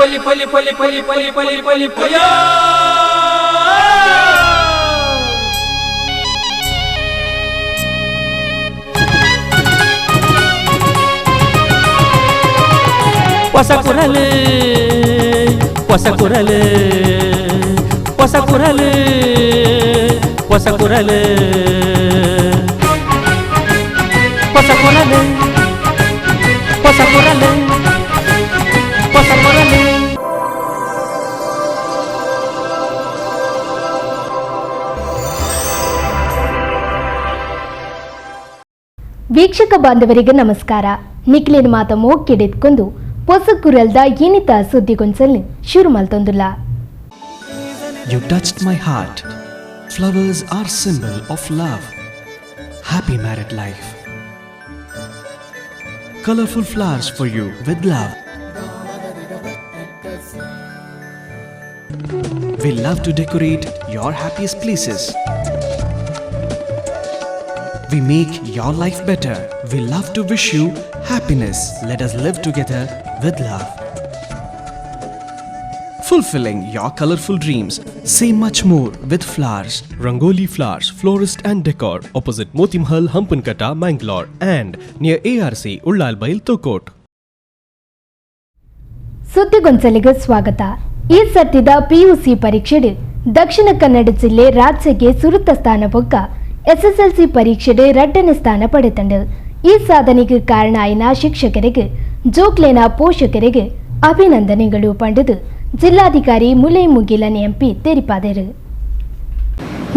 ಪಲಿ ಪಲಿ ಪಲಿ ಪಲಿ ಪಲಿ ಪಲಿ ಪಲಿ ಪಯ ಹೊಸ ಕುರಲು ಹೊಸ ಕುರಲು ಹೊಸ ಕುರಲು ಹೊಸ ಕುರಲು ಹೊಸ ಕುರಲು ಹೊಸ ಕುರಲು ವೀಕ್ಷಕ ಬಾಂಧವರಿಗೆ ನಮಸ್ಕಾರ. ನಿಖಿಲಿನ ಮಾತ ಮೋಕ್ಕಿಡಿದ್ಕೊಂಡು ಹೊಸ ಕುರಲ್ದ ಏನಿತ ಸುದ್ದಿಗೊಂಚಲ್ಲಿ ಶುರು ಮಲ್ತೊಂದುಲ್ಲ you touch my heart flowers are symbol of love happy married life colourful flowers for you with love we love to decorate your happiest places We make your life better. We love to wish you happiness. Let us live together with love. Fulfilling your colorful dreams. Say much more with flowers. Rangoli Flowers, Florist and Decor, opposite Motimhal, Hampankata, Mangalore, and near ARC, Ullalbail, Tokot. ಸುದ್ದಿಗೊಂದಲಿಗೆ ಸ್ವಾಗತ ಈ ಸತ್ಯದ PUC dakshina ದಕ್ಷಿಣ ಕನ್ನಡ ಜಿಲ್ಲೆ ರಾಜ್ಯಕ್ಕೆ ಸುರುತ್ತ ಸ್ಥಾನ SSLC ಪರೀಕ್ಷೆಡು ರಡ್ಡನೇ ಸ್ಥಾನ ಪಡೆತಂಡು. ಈ ಸಾಧನೆಗೆ ಕಾರಣ ಆಯ್ನ ಶಿಕ್ಷಕರಿಗೆ, ಜೋಕ್ಲೇನ ಪೋಷಕರಿಗೆ ಅಭಿನಂದನೆಗಳು ಪಂಡದು ಜಿಲ್ಲಾಧಿಕಾರಿ ಮುಲೈ ಮುಗಿಲನ್ ಎಂಪಿ ತೆರಿಪಾದರು.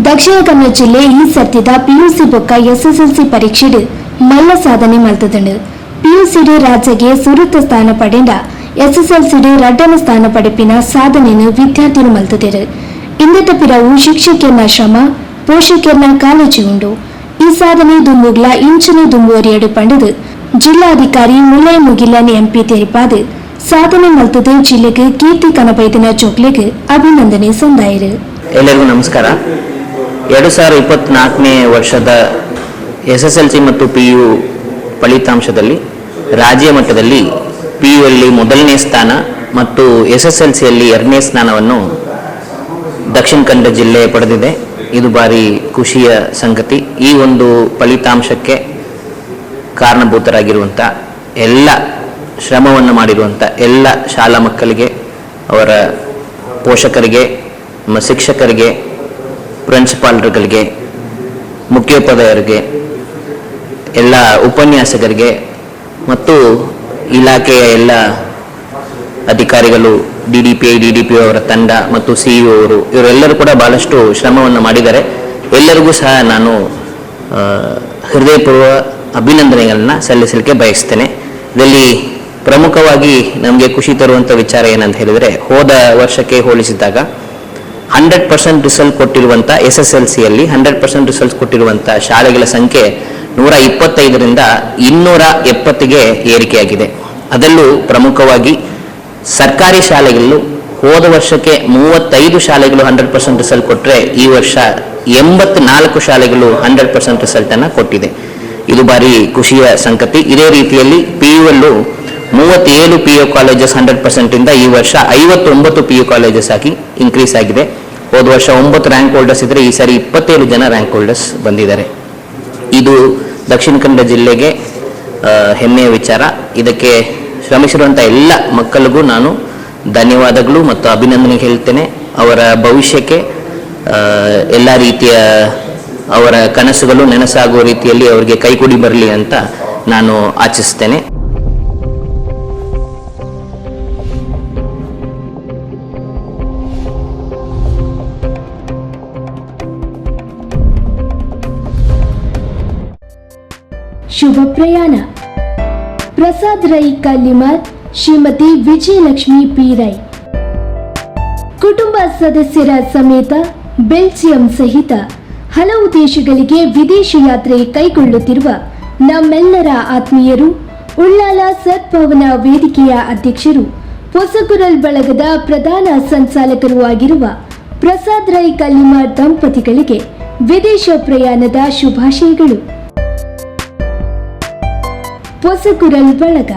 ದಕ್ಷಿಣ ಕನ್ನಡ ಜಿಲ್ಲೆ ಈ ಸತ್ತಿದ ಪಿಯುಸಿ ಬೊಕ್ಕ ಎಸ್ಎಸ್ಎಲ್ಸಿ ಪರೀಕ್ಷೆಡು ಮಲ್ಲ ಸಾಧನೆ ಮಲ್ತದಂಡು. ಪಿಯುಸಿಡಿ ರಾಜ್ಯಗೆ ಸುರತ ಸ್ಥಾನ ಪಡೆಂಡ ಎಸ್ಎಸ್ಎಲ್ಸಿಡು ರಡ್ಡನ ಸ್ಥಾನ ಪಡೆಪಿನ ಸಾಧನೆಯನ್ನು ವಿದ್ಯಾರ್ಥಿಗಳು ಮಲ್ತದರು. ಇಂದಟ ಪಿರವು ಶಿಕ್ಷಕಿಯನ್ನ ಶ್ರಮ ಪೋಷಕಿಯನ್ನ ಕಾಳಜಿ ಉಂಡು ಈ ಸಾಧನೆ ದುಂಬುಗ್ಲ ಇಂಚಿನ ದುಂಬುವರಿಯಡು ಪಂಡದು ಜಿಲ್ಲಾಧಿಕಾರಿ ಮುಲ್ಲೈ ಮುಗಿಲನ್ ಎಂಪಿ ತೆರಿಪಾದು ಸಾಧನೆ ಮಲ್ತದು ಜಿಲ್ಲೆಗೆ ಕೀರ್ತಿ ಕನಬೈದಿನ ಚೋಕ್ಲೆಗೆ ಅಭಿನಂದನೆ ಸಂದಾಯರು. ಎಲ್ಲರಿಗೂ ನಮಸ್ಕಾರ. ಎರಡು ಸಾವಿರದ ಇಪ್ಪತ್ನಾಲ್ಕನೇ ವರ್ಷದ ಎಸ್ ಎಸ್ ಎಲ್ ಸಿ ಮತ್ತು ಪಿ ಯು ಫಲಿತಾಂಶದಲ್ಲಿ ರಾಜ್ಯ ಮಟ್ಟದಲ್ಲಿ ಪಿ ಯು ಅಲ್ಲಿ ಮೊದಲನೇ ಸ್ಥಾನ ಮತ್ತು ಎಸ್ ಎಸ್ ಎಲ್ ಸಿಯಲ್ಲಿ ಎರಡನೇ ಸ್ಥಾನವನ್ನು ದಕ್ಷಿಣ ಕನ್ನಡ ಜಿಲ್ಲೆ ಪಡೆದಿದೆ. ಇದು ಬಾರಿ ಖುಷಿಯ ಸಂಗತಿ. ಈ ಒಂದು ಫಲಿತಾಂಶಕ್ಕೆ ಕಾರಣಭೂತರಾಗಿರುವಂಥ ಎಲ್ಲ ಶ್ರಮವನ್ನು ಮಾಡಿರುವಂಥ ಎಲ್ಲ ಶಾಲಾ ಮಕ್ಕಳಿಗೆ, ಅವರ ಪೋಷಕರಿಗೆ, ನಮ್ಮ ಶಿಕ್ಷಕರಿಗೆ ಪ್ರಿನ್ಸಿಪಾಲ್ರುಗಳಿಗೆ ಮುಖ್ಯೋಪಾಧ್ಯಾಯರಿಗೆ, ಎಲ್ಲ ಉಪನ್ಯಾಸಕರಿಗೆ ಮತ್ತು ಇಲಾಖೆಯ ಎಲ್ಲ ಅಧಿಕಾರಿಗಳು D D P I, D D P ಅವರ ತಂಡ ಮತ್ತು ಸಿ ಇ ಅವರು ಇವರೆಲ್ಲರೂ ಕೂಡ ಬಹಳಷ್ಟು ಶ್ರಮವನ್ನು ಮಾಡಿದ್ದಾರೆ. ಎಲ್ಲರಿಗೂ ಸಹ ನಾನು ಹೃದಯಪೂರ್ವ ಅಭಿನಂದನೆಗಳನ್ನು ಸಲ್ಲಿಸಲಿಕ್ಕೆ ಬಯಸ್ತೇನೆ. ಇದರಲ್ಲಿ ಪ್ರಮುಖವಾಗಿ ನಮಗೆ ಖುಷಿ ತರುವಂಥ ವಿಚಾರ ಏನಂತ ಹೇಳಿದರೆ, ಹೋದ ವರ್ಷಕ್ಕೆ ಹೋಲಿಸಿದಾಗ ಹಂಡ್ರೆಡ್ ಪರ್ಸೆಂಟ್ ರಿಸಲ್ಟ್ ಕೊಟ್ಟಿರುವಂಥ ಎಸ್ ಎಸ್ ಎಲ್ ಸಿಯಲ್ಲಿ ಹಂಡ್ರೆಡ್ ಪರ್ಸೆಂಟ್ ರಿಸಲ್ಟ್ ಕೊಟ್ಟಿರುವಂಥ ಶಾಲೆಗಳ ಸಂಖ್ಯೆ ನೂರ ಇಪ್ಪತ್ತೈದರಿಂದ ಇನ್ನೂರ ಎಪ್ಪತ್ತಿಗೆ ಏರಿಕೆಯಾಗಿದೆ. ಅದರಲ್ಲೂ ಪ್ರಮುಖವಾಗಿ ಸರ್ಕಾರಿ ಶಾಲೆಗಳು ಹೋದ ವರ್ಷಕ್ಕೆ ಮೂವತ್ತೈದು ಶಾಲೆಗಳು ಹಂಡ್ರೆಡ್ ಪರ್ಸೆಂಟ್ ರಿಸಲ್ಟ್ ಕೊಟ್ಟರೆ ಈ ವರ್ಷ ಎಂಬತ್ನಾಲ್ಕು ಶಾಲೆಗಳು ಹಂಡ್ರೆಡ್ ಪರ್ಸೆಂಟ್ ರಿಸಲ್ಟನ್ನು ಕೊಟ್ಟಿದೆ. ಇದು ಬಾರಿ ಖುಷಿಯ ಸಂಗತಿ. ಇದೇ ರೀತಿಯಲ್ಲಿ ಪಿ ಯು ಅಲ್ಲೂ ಮೂವತ್ತೇಳು ಪಿ ಯು ಕಾಲೇಜಸ್ ಹಂಡ್ರೆಡ್ ಪರ್ಸೆಂಟಿಂದ ಈ ವರ್ಷ ಐವತ್ತೊಂಬತ್ತು ಪಿ ಯು ಕಾಲೇಜಸ್ ಆಗಿ ಇನ್ಕ್ರೀಸ್ ಆಗಿದೆ. ಹೋದ ವರ್ಷ ಒಂಬತ್ತು ರ್ಯಾಂಕ್ ಹೋಲ್ಡರ್ಸ್ ಇದ್ದರೆ ಈ ಸಾರಿ ಇಪ್ಪತ್ತೇಳು ಜನ ರ್ಯಾಂಕ್ ಹೋಲ್ಡರ್ಸ್ ಬಂದಿದ್ದಾರೆ. ಇದು ದಕ್ಷಿಣ ಕನ್ನಡ ಜಿಲ್ಲೆಗೆ ಹೆಮ್ಮೆಯ ವಿಚಾರ. ಇದಕ್ಕೆ ಶ್ರಮಿಸಿರುವಂಥ ಎಲ್ಲ ಮಕ್ಕಳಿಗೂ ನಾನು ಧನ್ಯವಾದಗಳು ಮತ್ತು ಅಭಿನಂದನೆ ಹೇಳ್ತೇನೆ. ಅವರ ಭವಿಷ್ಯಕ್ಕೆ ಎಲ್ಲ ರೀತಿಯ ಅವರ ಕನಸುಗಳು ನೆನಸಾಗುವ ರೀತಿಯಲ್ಲಿ ಅವರಿಗೆ ಕೈಕೂಡಿ ಬರಲಿ ಅಂತ ನಾನು ಆಚಿಸ್ತೇನೆ. ರೈ ಕಲ್ಲಿಮರ್ ಶ್ರೀಮತಿ ವಿಜಯಲಕ್ಷ್ಮಿ ಪಿ ರೈ ಕುಟುಂಬ ಸದಸ್ಯರ ಸಮೇತ ಬೆಲ್ಜಿಯಂ ಸಹಿತ ಹಲವು ದೇಶಗಳಿಗೆ ವಿದೇಶ ಯಾತ್ರೆ ಕೈಗೊಳ್ಳುತ್ತಿರುವ ನಮ್ಮೆಲ್ಲರ ಆತ್ಮೀಯರು, ಉಳ್ಳಾಲ ಸದ್ಭವನ ವೇದಿಕೆಯ ಅಧ್ಯಕ್ಷರು ಹೊಸಗುರಲ್ ಬಳಗದ ಪ್ರಧಾನ ಸಂಚಾಲಕರು ಆಗಿರುವ ಪ್ರಸಾದ್ ರೈ ಕಲ್ಲಿಮಾರ್ ದಂಪತಿಗಳಿಗೆ ವಿದೇಶ ಪ್ರಯಾಣದ ಶುಭಾಶಯಗಳು. ಹೊಸಗುರಲ್ ಬಳಗ.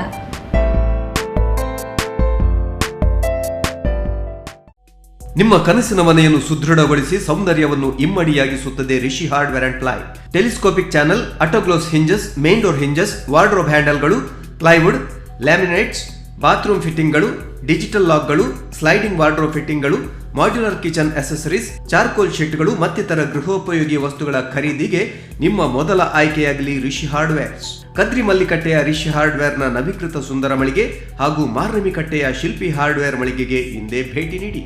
ನಿಮ್ಮ ಕನಸಿನ ಮನೆಯನ್ನು ಸುದೃಢಗೊಳಿಸಿ ಸೌಂದರ್ಯವನ್ನು ಇಮ್ಮಡಿಯಾಗಿಸುತ್ತದೆ Rishi hardware and ply. Telescopic channel auto close hinges, main door hinges, wardrobe ಹ್ಯಾಂಡಲ್ಗಳು, plywood, laminates, bathroom ಫಿಟ್ಟಿಂಗ್ಗಳು, ಡಿಜಿಟಲ್ ಲಾಕ್ಗಳು, ಸ್ಲೈಡಿಂಗ್ ವಾರ್ಡ್ರೋಬ್ ಫಿಟ್ಟಿಂಗ್ಗಳು ಮಾಡ್ಯುಲರ್ ಕಿಚನ್ ಅಸೆಸರೀಸ್ ಚಾರ್ಕೋಲ್ ಶೀಟ್ಗಳು ಮತ್ತಿತರ ಗೃಹೋಪಯೋಗಿ ವಸ್ತುಗಳ ಖರೀದಿಗೆ ನಿಮ್ಮ ಮೊದಲ ಆಯ್ಕೆಯಾಗಲಿ ರಿಷಿ ಹಾರ್ಡ್ವೇರ್. ಕದ್ರಿ ಮಲ್ಲಿಕಟ್ಟೆಯ ರಿಷಿ ಹಾರ್ಡ್ವೇರ್ನ ನವೀಕೃತ ಸುಂದರ ಮಳಿಗೆ ಹಾಗೂ ಮಾರ್ನಮಿಕಟ್ಟೆಯ ಶಿಲ್ಪಿ ಹಾರ್ಡ್ವೇರ್ ಮಳಿಗೆಗೆ ಹಿಂದೆ ಭೇಟಿ ನೀಡಿ.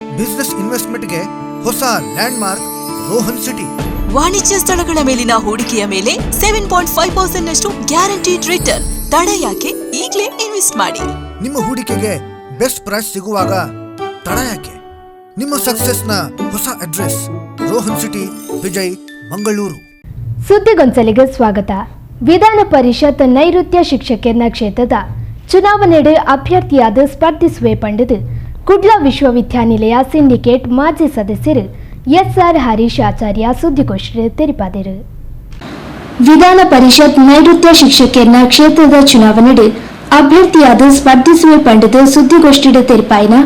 ಬಿಸ್ನೆಸ್ ಇನ್ವೆಸ್ಟ್ಮೆಂಟ್ಗೆ ಹೊಸ ಲ್ಯಾಂಡ್ ಮಾರ್ಕ್ ರೋಹನ್ ಸಿಟಿ ವಾಣಿಜ್ಯ ಸ್ಥಳಗಳ ಮೇಲಿನ ಹೂಡಿಕೆಯ ಮೇಲೆ ಸೆವೆನ್ ಪಾಯಿಂಟ್ ಫೈವ್ ಪರ್ಸೆಂಟ್ ನಷ್ಟು ಗ್ಯಾರಂಟಿಡ್ ರಿಟರ್ನ್ ತಡೆಯಾಕೆ ಈಗಲೇ ಇನ್ವೆಸ್ಟ್ ಮಾಡಿ. ನಿಮ್ಮ ಹೂಡಿಕೆಗೆ ಬೆಸ್ಟ್ ಪ್ರೈಸ್ ಸಿಗುವಾಗ ತಡ ಯಾಕೆ? ನಿಮ್ಮ ಸಕ್ಸಸ್ನ ಹೊಸ ಅಡ್ರೆಸ್ ರೋಹನ್ ಸಿಟಿ ವಿಜಯ್, ಮಂಗಳೂರು. ಸುದ್ದಿಗೊಂಚಲಿಗೆ ಸ್ವಾಗತ. ವಿಧಾನ ಪರಿಷತ್ ನೈಋತ್ಯ ಶಿಕ್ಷಕರ ಕ್ಷೇತ್ರದ ಚುನಾವಣೆಡೆ ಅಭ್ಯರ್ಥಿಯಾದ ಸ್ಪರ್ಧಿಸುವೆ ಪಂಡಿತ್ ಕುಡ್ಲ ವಿಶ್ವವಿದ್ಯಾನಿಲಯ ಸಿಂಡಿಕೇಟ್ ಮಾಜಿ ಸದಸ್ಯರು ಎಸ್ಆರ್ ಹರೀಶ್ ಆಚಾರ್ಯ ಸುದ್ದಿಗೋಷ್ಠಿ ತೆರಿಪಾದರು ವಿಧಾನ ಪರಿಷತ್ ನೈಋತ್ಯ ಶಿಕ್ಷಕರ ಕ್ಷೇತ್ರದ ಚುನಾವಣೆಡೆ ಅಭ್ಯರ್ಥಿಯಾದ ಸ್ಪರ್ಧಿಸುವೆ ಪಂಡಿತ್ ಸುದ್ದಿಗೋಷ್ಠಿ ತೆರಿಪಾಯಿನ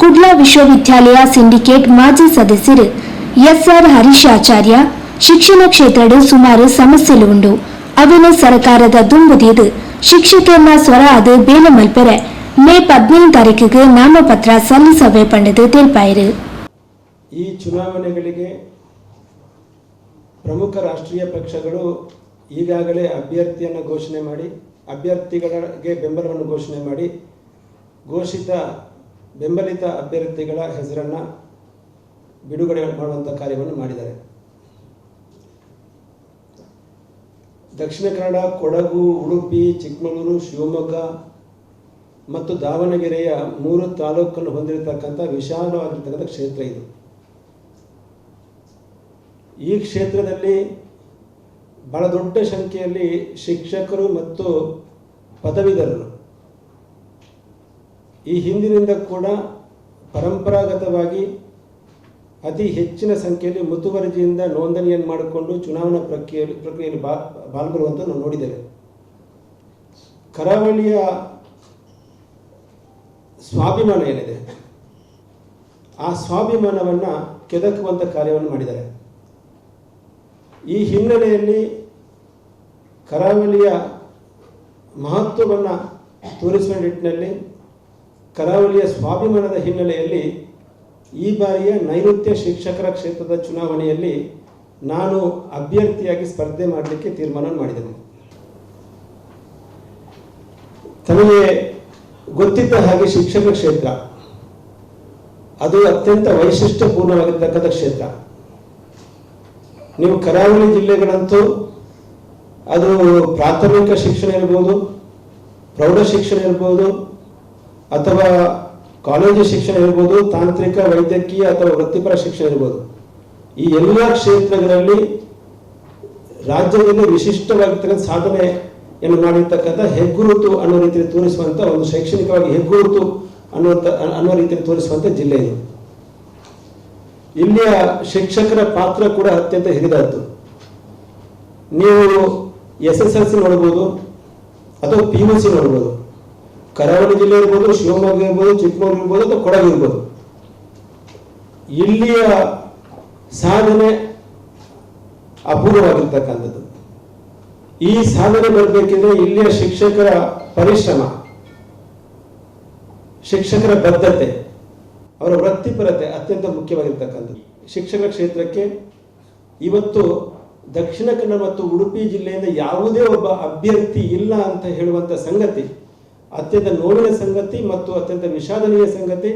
ಕುಡ್ಲ ವಿಶ್ವವಿದ್ಯಾಲಯ ಸಿಂಡಿಕೇಟ್ ಮಾಜಿ ಸದಸ್ಯರು ಎಸ್ಆರ್ ಹರೀಶ್ ಆಚಾರ್ಯ ಶಿಕ್ಷಣ ಕ್ಷೇತ್ರದ ಸುಮಾರು ಸಮಸ್ಯೆಲು ಉಂಡು. ಅವಿನ ಸರ್ಕಾರದ ದುಂಬುದಿದು ಶಿಕ್ಷಕರನ್ನ ಸ್ವರ ಅದು ಬೇಲೆ ಮಲ್ಪರೆ. ಮೇ ಪದ್ನೈದು ತಾರೀಕಿಗೆ ನಾಮಪತ್ರ ಸಲ್ಲಿಸವೆ ಪಂಡದು ತೆರಿಪಾಯಿರು ಈ ಚುನಾವಣೆಗಳಿಗೆ ಪ್ರಮುಖ ರಾಷ್ಟ್ರೀಯ ಪಕ್ಷಗಳು ಈಗಾಗಲೇ ಅಭ್ಯರ್ಥಿಯನ್ನು ಘೋಷಣೆ ಮಾಡಿ, ಅಭ್ಯರ್ಥಿಗಳಿಗೆ ಬೆಂಬಲವನ್ನು ಘೋಷಣೆ ಮಾಡಿ, ಘೋಷಿತ ಬೆಂಬಲಿತ ಅಭ್ಯರ್ಥಿಗಳ ಹೆಸರನ್ನು ಬಿಡುಗಡೆ ಮಾಡುವಂಥ ಕಾರ್ಯವನ್ನು ಮಾಡಿದ್ದಾರೆ. ದಕ್ಷಿಣ ಕನ್ನಡ, ಕೊಡಗು, ಉಡುಪಿ, ಚಿಕ್ಕಮಗಳೂರು, ಶಿವಮೊಗ್ಗ ಮತ್ತು ದಾವಣಗೆರೆಯ ಮೂರು ತಾಲೂಕನ್ನು ಹೊಂದಿರತಕ್ಕಂಥ ವಿಶಾಲವಾಗಿರ್ತಕ್ಕಂಥ ಕ್ಷೇತ್ರ ಇದು. ಈ ಕ್ಷೇತ್ರದಲ್ಲಿ ಬಹಳ ದೊಡ್ಡ ಸಂಖ್ಯೆಯಲ್ಲಿ ಶಿಕ್ಷಕರು ಮತ್ತು ಪದವೀಧರರು ಈ ಹಿಂದಿನಿಂದ ಕೂಡ ಪರಂಪರಾಗತವಾಗಿ ಅತಿ ಹೆಚ್ಚಿನ ಸಂಖ್ಯೆಯಲ್ಲಿ ಮುತುವರ್ಜಿಯಿಂದ ನೋಂದಣಿಯನ್ನು ಮಾಡಿಕೊಂಡು ಚುನಾವಣಾ ಪ್ರಕ್ರಿಯೆಯಲ್ಲಿ ಪ್ರಕ್ರಿಯೆಯಲ್ಲಿ ಬಾ ನಾವು ನೋಡಿದ್ದೇವೆ. ಕರಾವಳಿಯ ಸ್ವಾಭಿಮಾನ ಏನಿದೆ? ಆ ಸ್ವಾಭಿಮಾನವನ್ನು ಕೆದಕುವಂಥ ಕಾರ್ಯವನ್ನು ಮಾಡಿದ್ದಾರೆ. ಈ ಹಿನ್ನೆಲೆಯಲ್ಲಿ ಕರಾವಳಿಯ ಮಹತ್ವವನ್ನು ತೋರಿಸುವ ನಿಟ್ಟಿನಲ್ಲಿ ಕರಾವಳಿಯ ಸ್ವಾಭಿಮಾನದ ಹಿನ್ನೆಲೆಯಲ್ಲಿ ಈ ಬಾರಿಯ ನೈಋತ್ಯ ಶಿಕ್ಷಕರ ಕ್ಷೇತ್ರದ ಚುನಾವಣೆಯಲ್ಲಿ ನಾನು ಅಭ್ಯರ್ಥಿಯಾಗಿ ಸ್ಪರ್ಧೆ ಮಾಡಲಿಕ್ಕೆ ತೀರ್ಮಾನ ಮಾಡಿದ್ದೇನೆ ತಮಗೆ ಗೊತ್ತಿದ್ದ ಹಾಗೆ ಶಿಕ್ಷಕ ಕ್ಷೇತ್ರ, ಅದು ಅತ್ಯಂತ ವೈಶಿಷ್ಟ್ಯಪೂರ್ಣವಾಗಿರ್ತಕ್ಕಂಥ ಕ್ಷೇತ್ರ. ನೀವು ಕರಾವಳಿ ಜಿಲ್ಲೆಗಳಂತೂ ಅದು ಪ್ರಾಥಮಿಕ ಶಿಕ್ಷಣ ಇರ್ಬೋದು, ಪ್ರೌಢ ಶಿಕ್ಷಣ ಇರ್ಬೋದು ಅಥವಾ ಕಾಲೇಜು ಶಿಕ್ಷಣ ಇರ್ಬೋದು, ತಾಂತ್ರಿಕ, ವೈದ್ಯಕೀಯ ಅಥವಾ ವೃತ್ತಿಪರ ಶಿಕ್ಷಣ ಇರ್ಬೋದು. ಈ ಎಲ್ಲ ಕ್ಷೇತ್ರಗಳಲ್ಲಿ ರಾಜ್ಯದಲ್ಲಿ ವಿಶಿಷ್ಟವಾಗಿರ್ತಕ್ಕಂಥ ಸಾಧನೆಯನ್ನು ಮಾಡಿರ್ತಕ್ಕಂಥ ಹೆಗ್ಗುರುತು ಅನ್ನೋ ರೀತಿಯಲ್ಲಿ ತೋರಿಸುವಂಥ ಒಂದು ಶೈಕ್ಷಣಿಕವಾಗಿ ಹೆಗ್ಗುರುತು ಅನ್ನುವಂಥ, ಅನ್ನೋ ರೀತಿಯಲ್ಲಿ ತೋರಿಸುವಂಥ ಜಿಲ್ಲೆ ಇದು. ಇಲ್ಲಿಯ ಶಿಕ್ಷಕರ ಪಾತ್ರ ಕೂಡ ಅತ್ಯಂತ ಹಿರಿದಾದ್ದು. ನೀವು ಎಸ್ ಎಸ್ ಎಲ್ ಸಿ ನೋಡ್ಬೋದು, ಅಥವಾ ಪಿ ಯು ಸಿ ನೋಡ್ಬೋದು. ಕರಾವಳಿ ಜಿಲ್ಲೆ ಇರ್ಬೋದು, ಶಿವಮೊಗ್ಗ ಇರ್ಬೋದು ಚಿಕ್ಕಮಗಳೂರು ಇರ್ಬೋದು ಅಥವಾ ಕೊಡಗು ಇರ್ಬೋದು. ಇಲ್ಲಿಯ ಸಾಧನೆ ಅಪೂರ್ವವಾಗಿರ್ತಕ್ಕಂಥದ್ದು. ಈ ಸಾಧನೆ ಬರಬೇಕಿದ್ರೆ ಇಲ್ಲಿಯ ಶಿಕ್ಷಕರ ಪರಿಶ್ರಮ, ಶಿಕ್ಷಕರ ಬದ್ಧತೆ, ಅವರ ವೃತ್ತಿಪರತೆ ಅತ್ಯಂತ ಮುಖ್ಯವಾಗಿರ್ತಕ್ಕಂಥದ್ದು. ಶಿಕ್ಷಣ ಕ್ಷೇತ್ರಕ್ಕೆ ಇವತ್ತು ದಕ್ಷಿಣ ಕನ್ನಡ ಮತ್ತು ಉಡುಪಿ ಜಿಲ್ಲೆಯಿಂದ ಯಾವುದೇ ಒಬ್ಬ ಅಭ್ಯರ್ಥಿ ಇಲ್ಲ ಅಂತ ಹೇಳುವಂಥ ಸಂಗತಿ ಅತ್ಯಂತ ನೋವಿನ ಸಂಗತಿ ಮತ್ತು ಅತ್ಯಂತ ವಿಷಾದನೀಯ ಸಂಗತಿ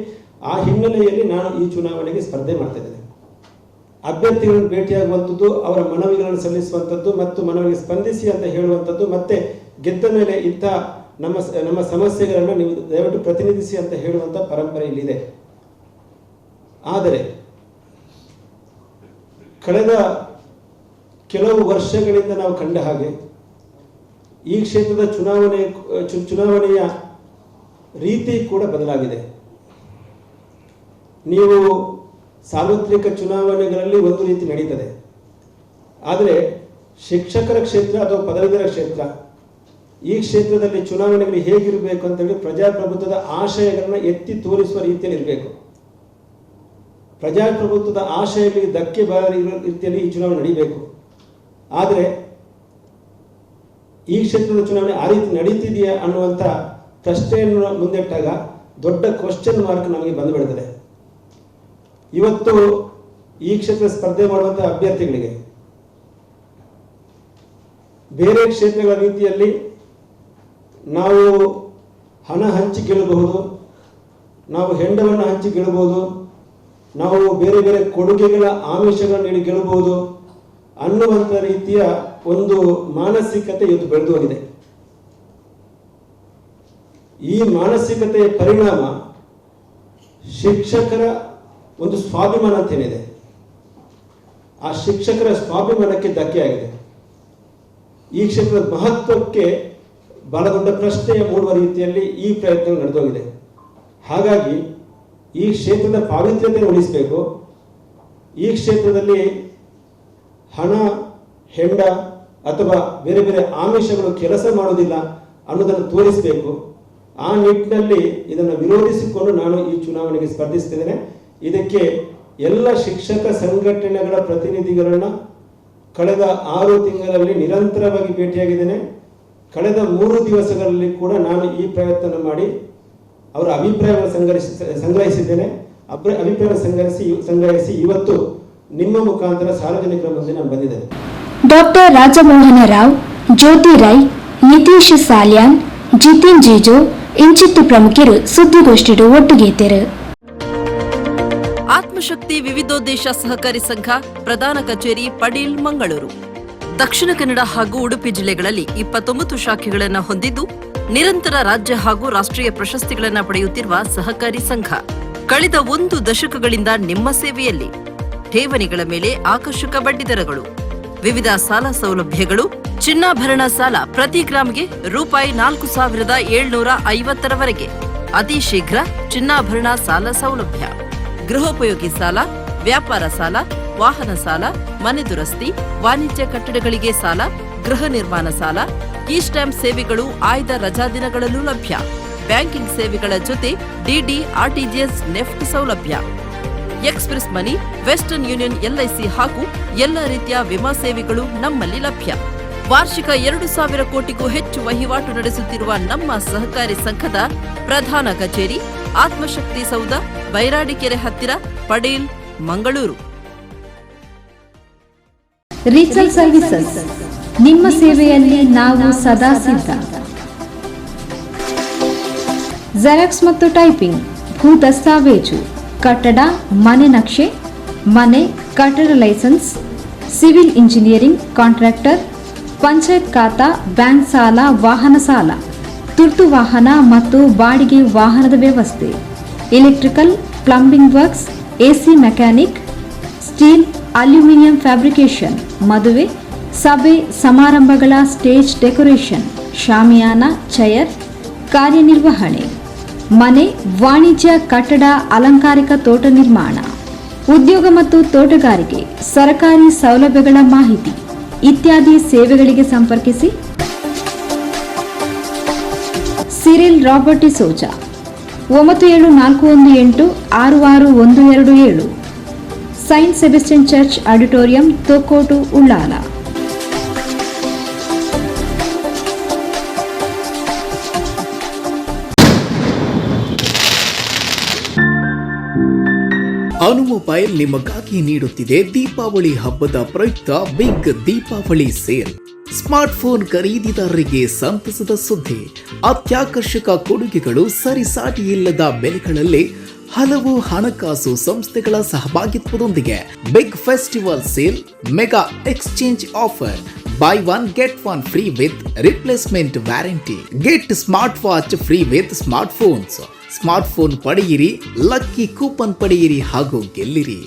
ಆ ಹಿನ್ನೆಲೆಯಲ್ಲಿ ನಾನು ಈ ಚುನಾವಣೆಗೆ ಸ್ಪರ್ಧೆ ಮಾಡ್ತಾ ಇದ್ದೇನೆ. ಅಭ್ಯರ್ಥಿಗಳನ್ನು ಭೇಟಿಯಾಗುವಂಥದ್ದು, ಅವರ ಮನವಿಗಳನ್ನು ಸಲ್ಲಿಸುವಂಥದ್ದು ಮತ್ತು ಮನವಿಗೆ ಸ್ಪಂದಿಸಿ ಅಂತ ಹೇಳುವಂಥದ್ದು ಮತ್ತೆ ಗೆದ್ದ ಮೇಲೆ ಇಂಥ ನಮ್ಮ ನಮ್ಮ ಸಮಸ್ಯೆಗಳನ್ನು ನೀವು ದಯವಿಟ್ಟು ಪ್ರತಿನಿಧಿಸಿ ಅಂತ ಹೇಳುವಂಥ ಪರಂಪರೆ ಇಲ್ಲಿದೆ. ಆದರೆ ಕಳೆದ ಕೆಲವು ವರ್ಷಗಳಿಂದ ನಾವು ಕಂಡ ಹಾಗೆ ಈ ಕ್ಷೇತ್ರದ ಚುನಾವಣೆ ಚುನಾವಣೆಯ ರೀತಿ ಕೂಡ ಬದಲಾಗಿದೆ. ನೀವು ಸಾರ್ವತ್ರಿಕ ಚುನಾವಣೆಗಳಲ್ಲಿ ಒಂದು ರೀತಿ ನಡೀತದೆ. ಆದರೆ ಶಿಕ್ಷಕರ ಕ್ಷೇತ್ರ ಅಥವಾ ಪದವೀಧರ ಕ್ಷೇತ್ರ, ಈ ಕ್ಷೇತ್ರದಲ್ಲಿ ಚುನಾವಣೆಗಳು ಹೇಗಿರಬೇಕು ಅಂತೇಳಿ ಪ್ರಜಾಪ್ರಭುತ್ವದ ಆಶಯಗಳನ್ನು ಎತ್ತಿ ತೋರಿಸುವ ರೀತಿಯಲ್ಲಿ ಇರಬೇಕು. ಪ್ರಜಾಪ್ರಭುತ್ವದ ಆಶಯಗಳಿಗೆ ಧಕ್ಕೆ ಬಾರಿ ರೀತಿಯಲ್ಲಿ ಈ ಚುನಾವಣೆ ನಡೀಬೇಕು. ಆದರೆ ಈ ಕ್ಷೇತ್ರದ ಚುನಾವಣೆ ಆ ರೀತಿ ನಡೀತಿದೆಯಾ ಅನ್ನುವಂಥ ಪ್ರಶ್ನೆಯನ್ನು ಮುಂದಿಟ್ಟಾಗ ದೊಡ್ಡ ಕ್ವಶನ್ ಮಾರ್ಕ್ ನಮಗೆ ಬಂದು ಬಿಡ್ತದೆ ಇವತ್ತು ಈ ಕ್ಷೇತ್ರ ಸ್ಪರ್ಧೆ ಮಾಡುವಂಥ ಅಭ್ಯರ್ಥಿಗಳಿಗೆ ಬೇರೆ ಕ್ಷೇತ್ರಗಳ ರೀತಿಯಲ್ಲಿ ನಾವು ಹಣ ಹಂಚಿ ಗೆಲ್ಲಬಹುದು, ನಾವು ಹೆಂಡವನ್ನು ಹಂಚಿ ಗೆಲ್ಲಬಹುದು, ನಾವು ಬೇರೆ ಬೇರೆ ಕೊಡುಗೆಗಳ ಆಮಿಷಗಳನ್ನು ನೀಡಿ ಗೆಲ್ಲಬಹುದು ಅನ್ನುವಂಥ ರೀತಿಯ ಒಂದು ಮಾನಸಿಕತೆ ಇವತ್ತು ಬೆಳೆದು ಹೋಗಿದೆ. ಈ ಮಾನಸಿಕತೆಯ ಪರಿಣಾಮ ಶಿಕ್ಷಕರ ಒಂದು ಸ್ವಾಭಿಮಾನ ಅಂತ ಏನಿದೆ? ಆ ಶಿಕ್ಷಕರ ಸ್ವಾಭಿಮಾನಕ್ಕೆ ಧಕ್ಕೆ ಆಗಿದೆ. ಈ ಕ್ಷೇತ್ರದ ಮಹತ್ವಕ್ಕೆ ಬಹಳ ದೊಡ್ಡ ಪ್ರಶ್ನೆಯ ಮೂಡುವ ರೀತಿಯಲ್ಲಿ ಈ ಪ್ರಯತ್ನ ನಡೆದೋಗಿದೆ. ಹಾಗಾಗಿ ಈ ಕ್ಷೇತ್ರದ ಪಾವಿತ್ರ್ಯತೆ ಉಳಿಸಬೇಕು. ಈ ಕ್ಷೇತ್ರದಲ್ಲಿ ಹಣ, ಹೆಂಡ ಅಥವಾ ಬೇರೆ ಬೇರೆ ಆಮಿಷಗಳು ಕೆಲಸ ಮಾಡುವುದಿಲ್ಲ ಅನ್ನೋದನ್ನು ತೋರಿಸಬೇಕು. ಆ ನಿಟ್ಟಿನಲ್ಲಿ ಇದನ್ನು ವಿರೋಧಿಸಿಕೊಂಡು ನಾನು ಈ ಚುನಾವಣೆಗೆ ಸ್ಪರ್ಧಿಸ್ತಿದ್ದೇನೆ. ಇದಕ್ಕೆ ಎಲ್ಲ ಶಿಕ್ಷಕ ಸಂಘಟನೆಗಳ ಪ್ರತಿನಿಧಿಗಳನ್ನು ಕಳೆದ ಆರು ತಿಂಗಳಲ್ಲಿ ನಿರಂತರವಾಗಿ ಭೇಟಿಯಾಗಿದ್ದೇನೆ. ಕಳೆದ ಮೂರು ದಿವಸಗಳಲ್ಲಿ ಕೂಡ ನಾನು ಈ ಪ್ರಯತ್ನ ಮಾಡಿ ಅವರ ಅಭಿಪ್ರಾಯವನ್ನು ಸಂಗ್ರಹಿಸಿ, ಸಂಗ್ರಹಿಸಿದ್ದೇನೆ. ಅಭಿಪ್ರಾಯ ಸಂಗ್ರಹಿಸಿ ಸಂಗ್ರಹಿಸಿ ಇವತ್ತು ನಿಮ್ಮ ಮುಖಾಂತರ ಸಾರ್ವಜನಿಕರ ಮುಂದೆ ನಾನು ಬಂದಿದ್ದೇನೆ. ಡಾಕ್ಟರ್ ರಾಜಮೋಹನ ರಾವ್, ಜ್ಯೋತಿ ರೈ, ನಿತೀಶ್ ಸಾಲ್ಯಾನ್, ಜಿತಿನ್ ಜೀಜು, ಇಂಚಿತ್ತು ಪ್ರಮುಖರು ಸುದ್ದಿಗೋಷ್ಠಿಡು ಒಟ್ಟಿಗೆ ಇದ್ದರು ಆತ್ಮಶಕ್ತಿ ವಿವಿಧೋದ್ದೇಶ ಸಹಕಾರಿ ಸಂಘ, ಪ್ರಧಾನ ಕಚೇರಿ, ಪಡೀಲ್, ಮಂಗಳೂರು. ದಕ್ಷಿಣ ಕನ್ನಡ ಹಾಗೂ ಉಡುಪಿ ಜಿಲ್ಲೆಗಳಲ್ಲಿ ಇಪ್ಪತ್ತೊಂಬತ್ತು ಶಾಖೆಗಳನ್ನು ಹೊಂದಿದ್ದು, ನಿರಂತರ ರಾಜ್ಯ ಹಾಗೂ ರಾಷ್ಟ್ರೀಯ ಪ್ರಶಸ್ತಿಗಳನ್ನು ಪಡೆಯುತ್ತಿರುವ ಸಹಕಾರಿ ಸಂಘ. ಕಳೆದ ಒಂದು ದಶಕಗಳಿಂದ ನಿಮ್ಮ ಸೇವೆಯಲ್ಲಿ, ಠೇವಣಿಗಳ ಮೇಲೆ ಆಕರ್ಷಕ ಬಡ್ಡಿದರಗಳು. ವಿವಿಧ ಸಾಲ ಸೌಲಭ್ಯಗಳು, ಚಿನ್ನಾಭರಣ ಸಾಲ ಪ್ರತಿ ಗ್ರಾಮ್ಗೆ ರೂಪಾಯಿ ನಾಲ್ಕು ಸಾವಿರದ ಏಳ್ನೂರ ಐವತ್ತರವರೆಗೆ. ಅತಿ ಶೀಘ್ರ ಚಿನ್ನಾಭರಣ ಸಾಲ ಸೌಲಭ್ಯ. ಗೃಹೋಪಯೋಗಿ ಸಾಲ, ವ್ಯಾಪಾರ ಸಾಲ, ವಾಹನ ಸಾಲ, ಮನೆ ದುರಸ್ತಿ, ವಾಣಿಜ್ಯ ಕಟ್ಟಡಗಳಿಗೆ ಸಾಲ, ಗೃಹ ನಿರ್ಮಾಣ ಸಾಲ ಈ ಸ್ಟ್ಯಾಂಪ್ ಸೇವೆಗಳು ಆಯ್ದ ರಜಾದಿನಗಳಲ್ಲೂ ಲಭ್ಯ. ಬ್ಯಾಂಕಿಂಗ್ ಸೇವೆಗಳ ಜೊತೆ ಡಿಡಿ ಆರ್ಟಿಜಿಎಸ್ ನೆಫ್ಟ್ ಸೌಲಭ್ಯ. Express money, western union LIC ಹಾಗೂ ಎಲ್ಲ ರೀತಿಯ ವಿಮಾ ಸೇವೆಗಳು ನಮ್ಮಲ್ಲಿ ಲಭ್ಯ. ವಾರ್ಷಿಕ ಎರಡು ಸಾವಿರ ಕೋಟಿಗೂ ಹೆಚ್ಚು ವಹಿವಾಟು ನಡೆಸುತ್ತಿರುವ ನಮ್ಮ ಸಹಕಾರಿ ಸಂಘದ ಪ್ರಧಾನ ಕಚೇರಿ, ಆತ್ಮಶಕ್ತಿ ಸೌಧ, ಬೈರಾಡಿಕೆರೆ ಹತ್ತಿರ, ಪಡೇಲ್, ಮಂಗಳೂರು. ರೀಚಲ್ ಸರ್ವಿಸಸ್ ನಿಮ್ಮ ಸೇವೆಯಲ್ಲಿ ನಾವು ಸದಾ ಸಿದ್ಧ. ಜೆರಾಕ್ಸ್ ಮತ್ತು ಟೈಪಿಂಗ್ ಭೂ ದಸ್ತಾವೇಜು ಕಟ್ಟಡ, ಮನೆ ನಕ್ಷೆ, ಮನೆ, ಕಟ್ಟಡ license, civil engineering contractor, panchayat khata, bank ಸಾಲ, ವಾಹನ ಸಾಲ, ತುರ್ತು ವಾಹನ ಮತ್ತು ಬಾಡಿಗೆ ವಾಹನದ ವ್ಯವಸ್ಥೆ. Electrical, plumbing works, AC mechanic, steel, aluminium fabrication ಮದುವೆ, ಸಭೆ, ಸಮಾರಂಭಗಳ ಸ್ಟೇಜ್ ಡೆಕೋರೇಷನ್, ಶಾಮಿಯಾನ, ಚೇರ್, ಕಾರ್ಯನಿರ್ವಹಣೆ. ಮನೆ, ವಾಣಿಜ್ಯ, ಕಟ್ಟಡ, ಅಲಂಕಾರಿಕ ತೋಟ ನಿರ್ಮಾಣ. ಉದ್ಯೋಗ ಮತ್ತು ತೋಟಗಾರಿಕೆ, ಸರಕಾರಿ ಸೌಲಭ್ಯಗಳ ಮಾಹಿತಿ. ಇತ್ಯಾದಿ ಸೇವೆಗಳಿಗೆ ಸಂಪರ್ಕಿಸಿ. ಸಿರಿಲ್ ರಾಬರ್ಟಿ ಸೋಜಾ ಒಂಬತ್ತು ಏಳು ನಾಲ್ಕು ಒಂದು ಎಂಟು ಆರು ಆರು ಒಂದು ಎರಡು ಏಳು. Saint Sebastian church auditorium Thokkottu Ullal. Mobile ನಿಮಗಾಗಿ ನೀಡುತ್ತಿದೆ ದೀಪಾವಳಿ ಹಬ್ಬದ ಪ್ರಯುಕ್ತ ಬಿಗ್ ದೀಪಾವಳಿ ಸೇಲ್. ಸ್ಮಾರ್ಟ್ಫೋನ್ ಖರೀದಿದಾರರಿಗೆ ಸಂತಸದ ಸುದ್ದಿ. ಅತ್ಯಾಕರ್ಷಕ ಕೊಡುಗೆಗಳು ಸರಿಸಾಟಿ ಇಲ್ಲದ ಬೆಲೆಗಳಲ್ಲಿ ಹಲವು ಹಣಕಾಸು ಸಂಸ್ಥೆಗಳ ಸಹಭಾಗಿತ್ವದೊಂದಿಗೆ big festival sale mega exchange offer. Buy one, get one free with replacement warranty. Get smart watch free with smart phones smart phone ಪಡೆಯಿರಿ, ಲಕ್ಕಿ ಕೂಪನ್ ಪಡೆಯಿರಿ ಹಾಗೂ ಗೆಲ್ಲಿರಿ.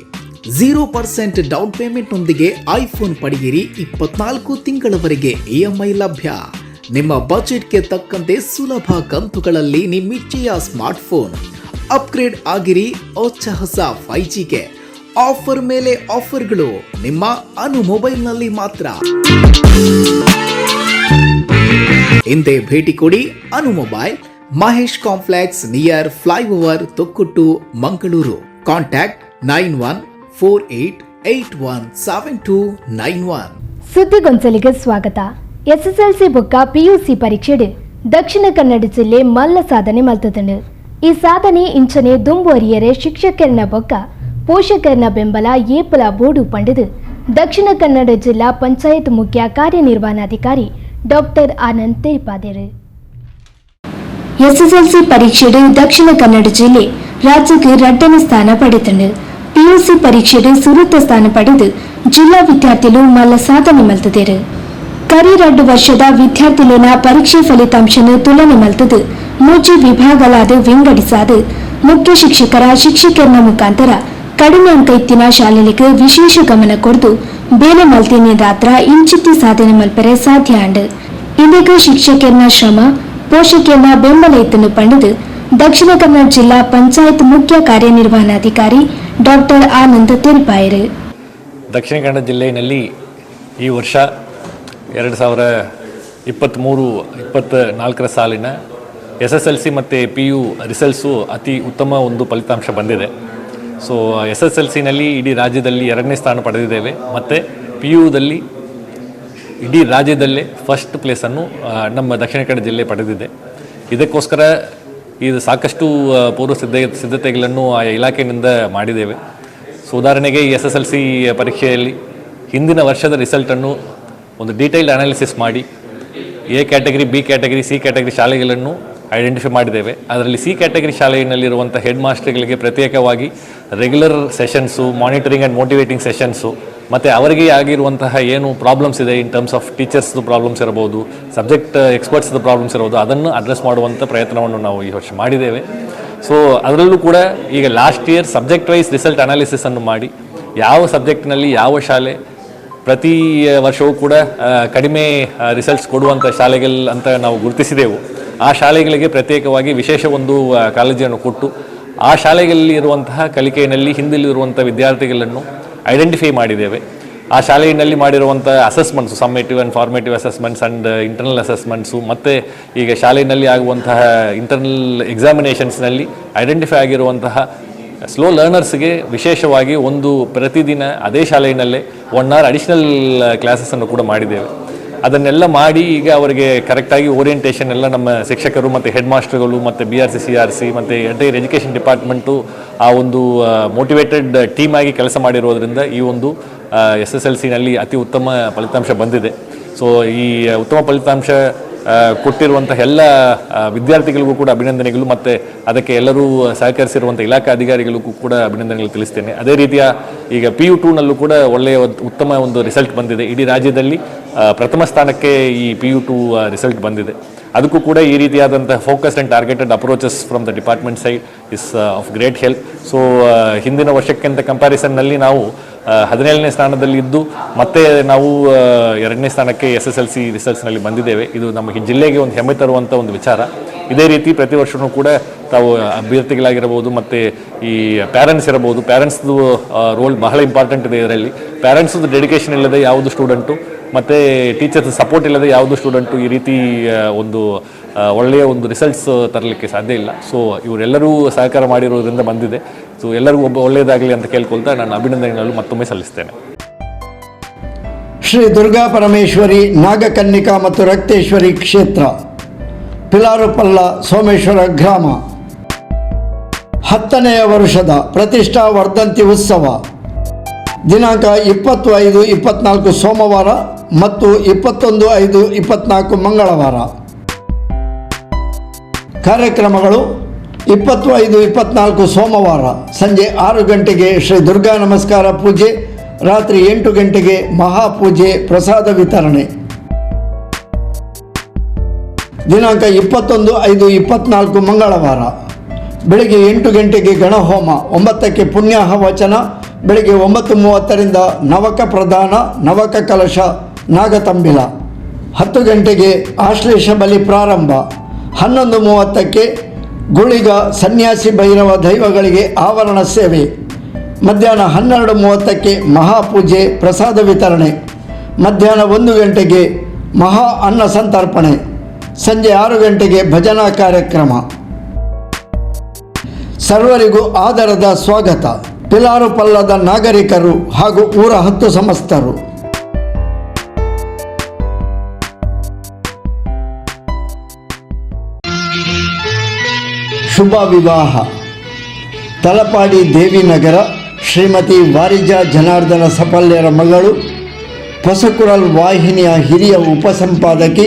ಝೀರೋ ಪರ್ಸೆಂಟ್ ಡೌನ್ ಪೇಮೆಂಟ್ ನೊಂದಿಗೆ ಐಫೋನ್ ಪಡೆಯಿರಿ ಇಪ್ಪತ್ನಾಲ್ಕು ತಿಂಗಳವರೆಗೆ ಇಎಂಐ ಲಭ್ಯ. ನಿಮ್ಮ ಬಜೆಟ್ಗೆ ತಕ್ಕಂತೆ ಸುಲಭ ಕಂತುಗಳಲ್ಲಿ ನಿಮ್ಮಿಚ್ಛೆಯ ಸ್ಮಾರ್ಟ್ ಫೋನ್ ಅಪ್ಗ್ರೇಡ್ ಆಗಿರಿ ಹೊಸ ಹೊಸ ಫೈವ್ ಜಿಗೆ ಆಫರ್ ಮೇಲೆ ಆಫರ್ಗಳು, ನಿಮ್ಮ ಅನು ಮೊಬೈಲ್ನಲ್ಲಿ ಮಾತ್ರ. ಹಿಂದೆ ಭೇಟಿ ಕೊಡಿ, Anu mobile. Mahesh complex near flyover Thokkottu Mangaluru. Contact nine one four eight eight one seven two nine one. ಸುದ್ದಿಗೊಂಚಲಿಗೆ ಸ್ವಾಗತ. ಎಸ್ಎಸ್ಎಲ್ಸಿ ಬೊಕ್ಕ ಪಿಯುಸಿ ಪರೀಕ್ಷೆಡು ದಕ್ಷಿಣ ಕನ್ನಡ ಜಿಲ್ಲೆ ಮಲ್ಲ ಸಾಧನೆ ಮಲ್ತದಂಡು. ಈ ಸಾಧನೆ ಇಂಚನೆ ದುಂಬುವರಿಯರೆ ಶಿಕ್ಷಕರನ ಬೊಕ್ಕ ಪೋಷಕರನ ಬೆಂಬಲ ಏಪಲ ಬೋಡು ಪಂಡಿದು. ದಕ್ಷಿಣ ಕನ್ನಡ ಜಿಲ್ಲಾ ಪಂಚಾಯತ್ ಮುಖ್ಯ ಕಾರ್ಯನಿರ್ವಹಣಾಧಿಕಾರಿ ಡಾಕ್ಟರ್ ಆನಂದ್ ತೇಪಾದೇರು ಎಸ್ಎಸ್ಎಲ್ಸಿ ಪರೀಕ್ಷೆಡು ದಕ್ಷಿಣ ಕನ್ನಡ ಜಿಲ್ಲೆ ರಾಜ್ಯಕ್ಕೆ ಎರಡನೇ ಸ್ಥಾನ ಪಡೆದನು ಪಿಯುಸಿ ಪರೀಕ್ಷೆಡು ಸುರತ ಸ್ಥಾನ ಪಡೆದು ಜಿಲ್ಲಾ ವಿದ್ಯಾರ್ಥಿಗಳು ಮಲ್ಲ ಸಾಧನೆ ಮಲ್ತದೇರು. ಕರಿ ವರ್ಷದ ವಿದ್ಯಾರ್ಥಿಲಿನ ಪರೀಕ್ಷೆ ಫಲಿತಾಂಶ ತುಲನೆ ಮಲ್ತದು. ಮೂಜಿ ವಿಭಾಗಲಾದ ವಿಂಗಡಿಸಾದು ಮುಖ್ಯ ಶಿಕ್ಷಕರ ಶಿಕ್ಷಕರನ ಮುಖಾಂತರ ಕಡಿಮೆ ಅಂಕ ಇತ್ತಿನ ಶಾಲೆಗಳಿಗೆ ವಿಶೇಷ ಗಮನ ಕೊಡ್ದು ಬೇಲೆ ಮಲ್ತಿನ ರಾತ್ರ ಇಂಚಿತ್ತಿ ಸಾಧನೆ ಮಲ್ಪರೆ ಸಾಧ್ಯ ಅಂಡ್. ಇದಕ್ಕೆ ಶಿಕ್ಷಕರನ ಶ್ರಮ ಪೋಷಕರನ ಬೆಂಬಲ ಇತ್ತನ್ನು ಪಂಡಿದು ದಕ್ಷಿಣ ಕನ್ನಡ ಜಿಲ್ಲಾ ಪಂಚಾಯತ್ ಮುಖ್ಯ ಕಾರ್ಯನಿರ್ವಹಣಾಧಿಕಾರಿ ಡಾಕ್ಟರ್ ಆನಂದ ತಿರುಪಾಯರ್. ದಕ್ಷಿಣ ಕನ್ನಡ ಜಿಲ್ಲೆಯಲ್ಲಿ ಈ ವರ್ಷ ಎರಡು ಸಾವಿರ ಇಪ್ಪತ್ತ್ಮೂರು ಇಪ್ಪತ್ತ ನಾಲ್ಕರ ಸಾಲಿನ ಎಸ್ ಎಸ್ ಎಲ್ ಸಿ ಮತ್ತು ಪಿ ಯು ರಿಸಲ್ಟ್ಸು ಅತಿ ಉತ್ತಮ ಒಂದು ಫಲಿತಾಂಶ ಬಂದಿದೆ. ಸೊ ಎಸ್ ಎಸ್ ಎಲ್ ಸಿನಲ್ಲಿ ಇಡೀ ರಾಜ್ಯದಲ್ಲಿ ಎರಡನೇ ಸ್ಥಾನ ಪಡೆದಿದ್ದೇವೆ. ಮತ್ತು ಪಿ ಯುದಲ್ಲಿ ಇಡೀ ರಾಜ್ಯದಲ್ಲೇ ಫಸ್ಟ್ ಪ್ಲೇಸನ್ನು ನಮ್ಮ ದಕ್ಷಿಣ ಕನ್ನಡ ಜಿಲ್ಲೆ ಪಡೆದಿದೆ. ಇದಕ್ಕೋಸ್ಕರ ಇದು ಸಾಕಷ್ಟು ಪೂರ್ವ ಸಿದ್ಧ, ಸಿದ್ಧತೆಗಳನ್ನು ಆ ಇಲಾಖೆಯಿಂದ ಮಾಡಿದ್ದೇವೆ. ಸೊ ಉದಾಹರಣೆಗೆ ಎಸ್ ಎಸ್ ಎಲ್ ಸಿ ಪರೀಕ್ಷೆಯಲ್ಲಿ ಹಿಂದಿನ ವರ್ಷದ ರಿಸಲ್ಟನ್ನು ಒಂದು ಡೀಟೇಲ್ಡ್ ಅನಾಲಿಸಿಸ್ ಮಾಡಿ, A category, B category, C category ಶಾಲೆಗಳನ್ನು ಐಡೆಂಟಿಫೈ ಮಾಡಿದ್ದೇವೆ. ಅದರಲ್ಲಿ ಸಿ ಕ್ಯಾಟಗರಿ ಶಾಲೆಯಲ್ಲಿರುವಂಥ ಹೆಡ್ ಮಾಸ್ಟರ್ಗಳಿಗೆ ಪ್ರತ್ಯೇಕವಾಗಿ regular sessions monitoring and motivating sessions ಮತ್ತು ಅವರಿಗೆ ಆಗಿರುವಂತಹ ಏನು ಪ್ರಾಬ್ಲಮ್ಸ್ ಇದೆ ಇನ್ ಟರ್ಮ್ಸ್ ಆಫ್ ಟೀಚರ್ಸ್ದು ಪ್ರಾಬ್ಲಮ್ಸ್ ಇರಬಹುದು ಸಬ್ಜೆಕ್ಟ್ ಎಕ್ಸ್ಪರ್ಟ್ಸ್ದು ಪ್ರಾಬ್ಲಮ್ಸ್ ಇರ್ಬೋದು ಅದನ್ನು ಅಡ್ರೆಸ್ ಮಾಡುವಂಥ ಪ್ರಯತ್ನವನ್ನು ನಾವು ಈ ವರ್ಷ ಮಾಡಿದ್ದೇವೆ. ಸೊ ಅದರಲ್ಲೂ ಕೂಡ ಈಗ last year subject wise result ಅನಾಲಿಸಿಸನ್ನು ಮಾಡಿ, ಯಾವ ಸಬ್ಜೆಕ್ಟ್ನಲ್ಲಿ ಯಾವ ಶಾಲೆ, ಪ್ರತಿ ವರ್ಷವೂ ಕೂಡ ಕಡಿಮೆ ರಿಸಲ್ಟ್ಸ್ ಕೊಡುವಂಥ ಶಾಲೆಗಳು ಅಂತ ನಾವು ಗುರುತಿಸಿದೆವು. ಆ ಶಾಲೆಗಳಿಗೆ ಪ್ರತ್ಯೇಕವಾಗಿ ವಿಶೇಷ ಒಂದು ಕಾಲೇಜಿಯನ್ನು ಕೊಟ್ಟು, ಆ ಶಾಲೆಗಳಲ್ಲಿ ಇರುವಂತಹ ಕಲಿಕೆಯಲ್ಲಿ ಹಿಂದಿಲಿರುವಂಥ ವಿದ್ಯಾರ್ಥಿಗಳನ್ನು ಐಡೆಂಟಿಫೈ ಮಾಡಿದ್ದೇವೆ. ಆ ಶಾಲೆಯಲ್ಲಿ ಮಾಡಿರುವಂಥ assessments summative and formative assessments and internal assessments ಮತ್ತು ಈಗ ಶಾಲೆಯಲ್ಲಿ ಆಗುವಂತಹ ಇಂಟರ್ನಲ್ ಎಕ್ಸಾಮಿನೇಷನ್ಸ್ನಲ್ಲಿ ಐಡೆಂಟಿಫೈ ಆಗಿರುವಂತಹ ಸ್ಲೋ ಲರ್ನರ್ಸ್ಗೆ ವಿಶೇಷವಾಗಿ ಒಂದು ಪ್ರತಿದಿನ ಅದೇ ಶಾಲೆಯಲ್ಲೇ ಒನ್ ಅವರ್ ಅಡಿಷನಲ್ ಕ್ಲಾಸಸ್ಸನ್ನು ಕೂಡ ಮಾಡಿದ್ದೇವೆ. ಅದನ್ನೆಲ್ಲ ಮಾಡಿ ಈಗ ಅವರಿಗೆ ಕರೆಕ್ಟಾಗಿ ಓರಿಯೆಂಟೇಷನ್ ಎಲ್ಲ ನಮ್ಮ ಶಿಕ್ಷಕರು ಮತ್ತು ಹೆಡ್ ಮಾಸ್ಟರ್ಗಳು ಮತ್ತು B R C C R C ಮತ್ತು ಎಂಟೈರ್ ಎಜುಕೇಷನ್ ಡಿಪಾರ್ಟ್ಮೆಂಟು ಆ ಒಂದು ಮೋಟಿವೇಟೆಡ್ ಟೀಮ್ ಆಗಿ ಕೆಲಸ ಮಾಡಿರೋದ್ರಿಂದ ಈ ಒಂದು ಎಸ್ ಎಸ್ ಎಲ್ ಸಿನಲ್ಲಿ ಅತಿ ಉತ್ತಮ ಫಲಿತಾಂಶ ಬಂದಿದೆ. ಸೊ ಈ ಉತ್ತಮ ಫಲಿತಾಂಶ ಕೊಟ್ಟಿರುವಂತಹ ಎಲ್ಲ ವಿದ್ಯಾರ್ಥಿಗಳಿಗೂ ಕೂಡ ಅಭಿನಂದನೆಗಳು ಮತ್ತು ಅದಕ್ಕೆ ಎಲ್ಲರೂ ಸಹಕರಿಸಿರುವಂಥ ಇಲಾಖಾ ಅಧಿಕಾರಿಗಳಿಗೂ ಕೂಡ ಅಭಿನಂದನೆಗಳು ತಿಳಿಸ್ತೇನೆ. ಅದೇ ರೀತಿಯ ಈಗ ಪಿ ಯು ಟೂನಲ್ಲೂ ಕೂಡ ಒಳ್ಳೆಯ ಉತ್ತಮ ಒಂದು ರಿಸಲ್ಟ್ ಬಂದಿದೆ. ಇಡೀ ರಾಜ್ಯದಲ್ಲಿ ಪ್ರಥಮ ಸ್ಥಾನಕ್ಕೆ ಈ ಪಿ ಯು ಟು ರಿಸಲ್ಟ್ ಬಂದಿದೆ. ಅದಕ್ಕೂ ಕೂಡ ಈ ರೀತಿಯಾದಂಥ focus and targeted approaches from the department side is of great help so ಹಿಂದಿನ ವರ್ಷಕ್ಕಿಂತ ಕಂಪ್ಯಾರಿಸನ್ನಲ್ಲಿ ನಾವು ಹದಿನೇಳನೇ ಸ್ಥಾನದಲ್ಲಿ ಇದ್ದು ಮತ್ತೆ ನಾವು ಎರಡನೇ ಸ್ಥಾನಕ್ಕೆ ಎಸ್ ಎಸ್ ಎಲ್ ಸಿ ರಿಸರ್ಚ್ನಲ್ಲಿ ಬಂದಿದ್ದೇವೆ. ಇದು ನಮ್ಮ ಜಿಲ್ಲೆಗೆ ಒಂದು ಹೆಮ್ಮೆ ತರುವಂಥ ಒಂದು ವಿಚಾರ. ಇದೇ ರೀತಿ ಪ್ರತಿ ವರ್ಷವೂ ಕೂಡ ತಾವು ಅಭ್ಯರ್ಥಿಗಳಾಗಿರಬಹುದು, ಮತ್ತು ಈ ಪ್ಯಾರೆಂಟ್ಸ್ ಇರಬಹುದು. ಪ್ಯಾರೆಂಟ್ಸ್ದು ರೋಲ್ ಬಹಳ ಇಂಪಾರ್ಟೆಂಟ್ ಇದೆ ಇದರಲ್ಲಿ. ಪ್ಯಾರೆಂಟ್ಸ್ದು ಡೆಡಿಕೇಶನ್ ಇಲ್ಲದೆ ಯಾವುದು ಸ್ಟೂಡೆಂಟು ಮತ್ತು ಟೀಚರ್ಸ್ ಸಪೋರ್ಟ್ ಇಲ್ಲದೆ ಯಾವುದು ಸ್ಟೂಡೆಂಟು ಈ ರೀತಿ ಒಂದು ಒಳ್ಳೆಯ ಒಂದು ರಿಸಲ್ಟ್ಸ್ ತರಲಿಕ್ಕೆ ಸಾಧ್ಯ ಇಲ್ಲ. ಸೊ ಇವರೆಲ್ಲರೂ ಸಹಕಾರ ಮಾಡಿರೋದ್ರಿಂದ ಬಂದಿದೆ. ಸೊ ಎಲ್ಲರಿಗೂ ಒಬ್ಬ ಒಳ್ಳೆಯದಾಗಲಿ ಅಂತ ಕೇಳ್ಕೊಳ್ತಾ ನಾನು ಅಭಿನಂದನೆಗಳು ಮತ್ತೊಮ್ಮೆ ಸಲ್ಲಿಸ್ತೇನೆ. ಶ್ರೀ ದುರ್ಗಾ ಪರಮೇಶ್ವರಿ, ನಾಗಕನ್ನಿಕಾ ಮತ್ತು ರಕ್ತೇಶ್ವರಿ ಕ್ಷೇತ್ರ, ಪಿಲಾರುಪಲ್ಲ ಸೋಮೇಶ್ವರ ಗ್ರಾಮ. ಹತ್ತನೆಯ ವರ್ಷದ ಪ್ರತಿಷ್ಠಾ ವರ್ಧಂತಿ ಉತ್ಸವ. ದಿನಾಂಕ ಇಪ್ಪತ್ತು ಐದು ಇಪ್ಪತ್ನಾಲ್ಕು ಸೋಮವಾರ ಮತ್ತು ಇಪ್ಪತ್ತೊಂದು, ಐದು, ಇಪ್ಪತ್ನಾಲ್ಕು ಮಂಗಳವಾರ. ಕಾರ್ಯಕ್ರಮಗಳು ಇಪ್ಪತ್ತು ಐದು ಇಪ್ಪತ್ನಾಲ್ಕು ಸೋಮವಾರ ಸಂಜೆ ಆರು ಗಂಟೆಗೆ ಶ್ರೀ ದುರ್ಗಾ ನಮಸ್ಕಾರ ಪೂಜೆ, ರಾತ್ರಿ ಎಂಟು ಗಂಟೆಗೆ ಮಹಾಪೂಜೆ ಪ್ರಸಾದ ವಿತರಣೆ. ದಿನಾಂಕ ಇಪ್ಪತ್ತೊಂದು, ಐದು, ಇಪ್ಪತ್ನಾಲ್ಕು ಮಂಗಳವಾರ. ಬೆಳಿಗ್ಗೆ ಎಂಟು ಗಂಟೆಗೆ ಗಣಹೋಮ, ಒಂಬತ್ತಕ್ಕೆ ಪುಣ್ಯಾಹ ವಚನ ಬೆಳಗ್ಗೆ ಒಂಬತ್ತು ಮೂವತ್ತರಿಂದ ನವಕ ಪ್ರಧಾನ, ನವಕ ಕಲಶ, ನಾಗತಂಬಿಲ. ಹತ್ತು ಗಂಟೆಗೆ ಆಶ್ಲೇಷ ಬಲಿ ಪ್ರಾರಂಭ. ಹನ್ನೊಂದು ಮೂವತ್ತಕ್ಕೆ ಗುಳಿಗ ಸನ್ಯಾಸಿ ಭೈರವ ದೈವಗಳಿಗೆ ಆವರಣ ಸೇವೆ. ಮಧ್ಯಾಹ್ನ ಹನ್ನೆರಡು ಮೂವತ್ತಕ್ಕೆ ಮಹಾಪೂಜೆ ಪ್ರಸಾದ ವಿತರಣೆ. ಮಧ್ಯಾಹ್ನ ಒಂದು ಗಂಟೆಗೆ ಮಹಾ ಅನ್ನ ಸಂತರ್ಪಣೆ. ಸಂಜೆ ಆರು ಗಂಟೆಗೆ ಭಜನಾ ಕಾರ್ಯಕ್ರಮ. ಸರ್ವರಿಗೂ ಆದರದ ಸ್ವಾಗತ. ಪಿಲಾರು ಪಲ್ಲದ ನಾಗರಿಕರು ಹಾಗೂ ಊರ ಹತ್ತು ಸಮಸ್ತರು. ಶುಭ ವಿವಾಹ. ತಲಪಾಡಿ ದೇವಿನಗರ ಶ್ರೀಮತಿ ವಾರಿಜಾ ಜನಾರ್ದನ ಸಫಲ್ಯರ ಮಗಳು, ಪಸಕುರಲ್ ವಾಹಿನಿಯ ಹಿರಿಯ ಉಪಸಂಪಾದಕಿ,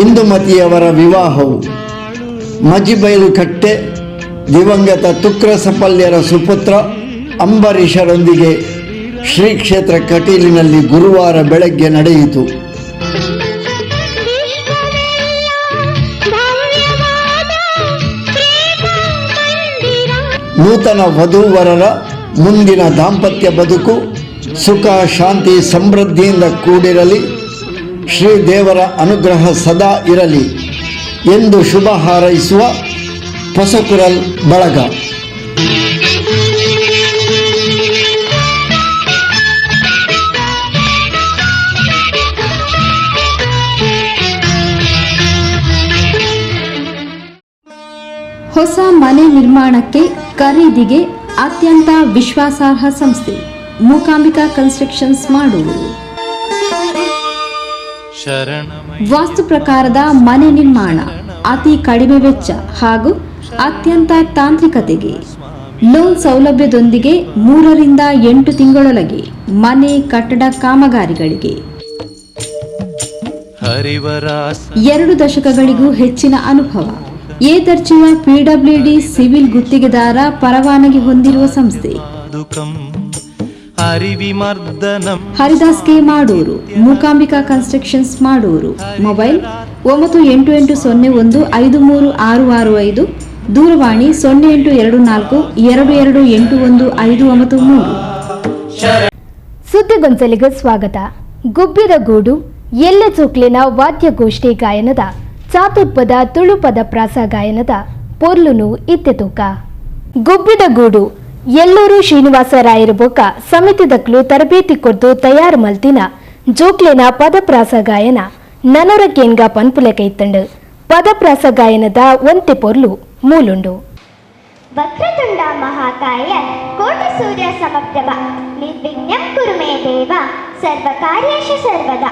ಇಂದುಮತಿಯವರ ವಿವಾಹವು. ಮಜಿಬೈಲು ಕಟ್ಟೆ, ದಿವಂಗತ ತುಕ್ರ ಸಫಲ್ಯರ ಸುಪುತ್ರ, ಅಂಬರೀಷರೊಂದಿಗೆ ಶ್ರೀ ಕ್ಷೇತ್ರ ಕಟೀಲಿನಲ್ಲಿ ಗುರುವಾರ ಬೆಳಗ್ಗೆ ನಡೆಯಿತು. ನೂತನ ವಧುವರರ ಮುಂದಿನ ದಾಂಪತ್ಯ ಬದುಕು ಸುಖ, ಶಾಂತಿ, ಸಮೃದ್ಧಿಯಿಂದ ಕೂಡಿರಲಿ. ಶ್ರೀ ದೇವರ ಅನುಗ್ರಹ ಸದಾ ಇರಲಿ. ಎಂದು ಶುಭ ಹಾರೈಸುವ ಪಸಕುರಲ್ ಬಳಗ. ಮನೆ ನಿರ್ಮಾಣಕ್ಕೆ ಖರೀದಿಗೆ ಅತ್ಯಂತ ವಿಶ್ವಾಸಾರ್ಹ ಸಂಸ್ಥೆ. ಮೂಕಾಂಬಿಕಾ ಕನ್ಸ್ಟ್ರಕ್ಷನ್ಸ್ ಮಾಡುವುದು ವಾಸ್ತು ಪ್ರಕಾರದ ಮನೆ ನಿರ್ಮಾಣ ಅತಿ ಕಡಿಮೆ ವೆಚ್ಚ ಹಾಗೂ ಅತ್ಯಂತ ತಾಂತ್ರಿಕತೆಗೆ. ಲೋನ್ ಸೌಲಭ್ಯದೊಂದಿಗೆ ಮೂರರಿಂದ ಎಂಟು ತಿಂಗಳೊಳಗೆ ಮನೆ ಕಟ್ಟಡ ಕಾಮಗಾರಿಗಳಿಗೆ. ಎರಡು ದಶಕಗಳಿಗೂ ಹೆಚ್ಚಿನ ಅನುಭವ. ಎ ದರ್ಜೆಯ ಪಿಡಬ್ಲ್ಯೂಡಿ ಸಿವಿಲ್ ಗುತ್ತಿಗೆದಾರ ಪರವಾನಗಿ ಹೊಂದಿರುವ ಸಂಸ್ಥೆ. ಹರಿದಾಸ್ ಕೆ ಮಾಡೂರು ಮೂಕಾಂಬಿಕಾ ಕನ್ಸ್ಟ್ರಕ್ಷನ್ಸ್ ಮಾಡೂರು. ಮೊಬೈಲ್ ಒಂಬತ್ತು ಎಂಟು ಎಂಟು ಸೊನ್ನೆ ಒಂದು ಐದು ಮೂರು ಆರು ಆರು ಐದು ದೂರವಾಣಿ ಸೊನ್ನೆ ಎಂಟು ಎರಡು ನಾಲ್ಕು ಎರಡು ಎರಡು ಎಂಟು ಒಂದು ಐದು ಒಂಬತ್ತು ಮೂರು. ಸುದ್ದಿಗೊಂದಲಿಗೆ ಸ್ವಾಗತ. ಗುಬ್ಬಿದ ಗೂಡು ಎಲ್ಲ ಚೋಕ್ಲಿನ ವಾದ್ಯಗೋಷ್ಠಿ ಗಾಯನದ ಚಾತುರ್ಪದ ತುಳುಪದ ಪ್ರಾಸ ಗಾಯನದ ಪೊರ್ಲುನು ಇತ್ತೆತೂಕ. ಗುಬ್ಬಿದ ಗೂಡು ಎಲ್ಲೂರು ಶ್ರೀನಿವಾಸ ರಾಯರ ಬೊಕ್ಕ ಸಮಿತಿದಕ್ಲು ತರಬೇತಿ ಕೊಡ್ದು ತಯಾರು ಮಲ್ತಿನ ಪದ ಪದಪ್ರಾಸ ಗಾಯನ ನನರ ಕೇನ್ಗ ಪನ್ಪುಲೆ ಕೈತಂಡು. ಪದಪ್ರಾಸ ಗಾಯನದ ಒಂತೆ ಪೊರ್ಲು ಮೂಲುಂಡು. ವಕ್ರತುಂಡ ಮಹಾಕಾಯ ಕೋಟಿ ಸೂರ್ಯ ಸಮಪ್ರಭ ನಿರ್ವಿಘ್ನಂ ಕುರುಮೆ ದೇವ. ಸರ್ವ ಕಾರ್ಯಶ ಸರ್ವದ.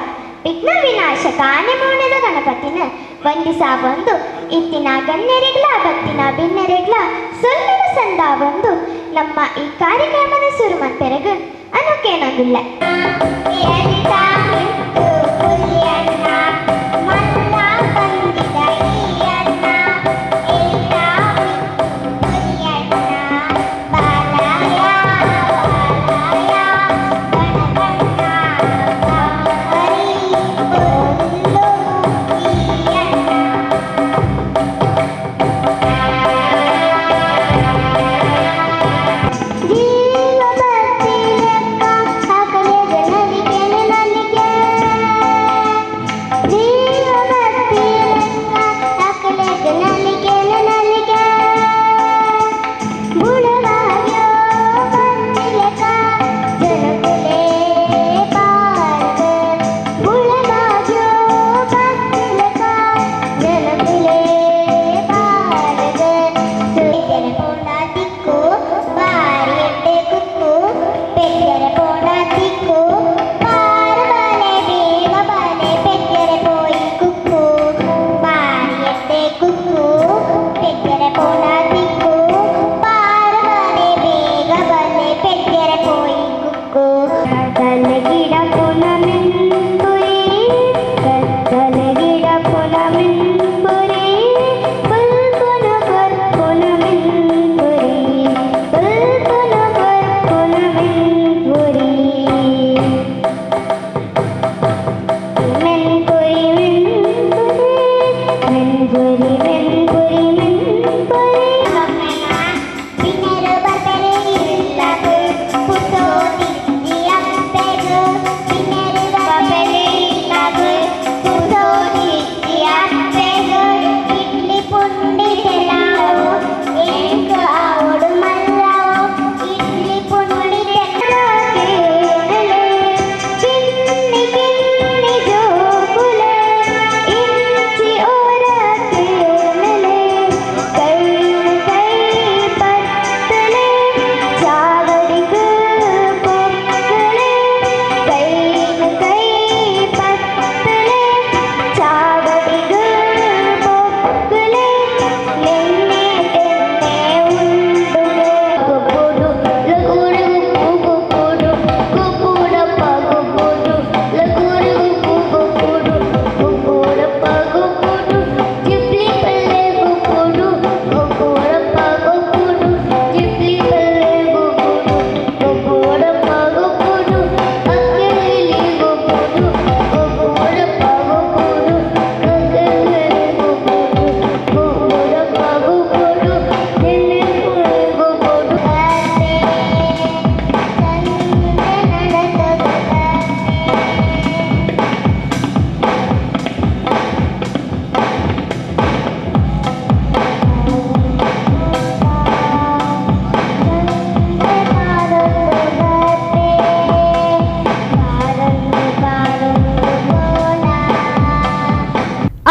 ವಿಘ್ನ ವಿನಾಶಕ ಆನೆಮೋಣದ ಗಣಪತಿನ ವಂದಿಸ ಒಂದು ಇತ್ತಿನ ಗಣ್ಯರಿಗ್ಲ, ಭಕ್ತಿನ ಭಿನ್ನರಿಗ್ಲ ಸೊಲ್ಲಿನ ಸಂದ ಒಂದು ನಮ್ಮ ಈ ಕಾರ್ಯಕ್ರಮದ ಸುರುಮಂತೆರಗು ಅನುಕೇನೊಂದಿಲ್ಲ வெண்புலி வென்று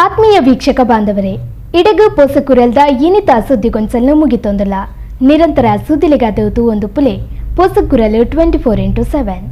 ಆತ್ಮೀಯ ವೀಕ್ಷಕ ಬಾಂಧವರೇ, ಇಡಗು ಪೋಸಕುರಲ್ದ ಇನಿತ ಸುದ್ದಿಗೊಂಚಲ್ನ ಮುಗಿತೊಂದಲ್ಲ. ನಿರಂತರ ಸುದ್ದಿಲಿಗಾದವುದು ಒಂದು ಪುಲೆ ಪೋಸಕುರಲು ಟ್ವೆಂಟಿ ಫೋರ್ ಇಂಟು ಸೆವೆನ್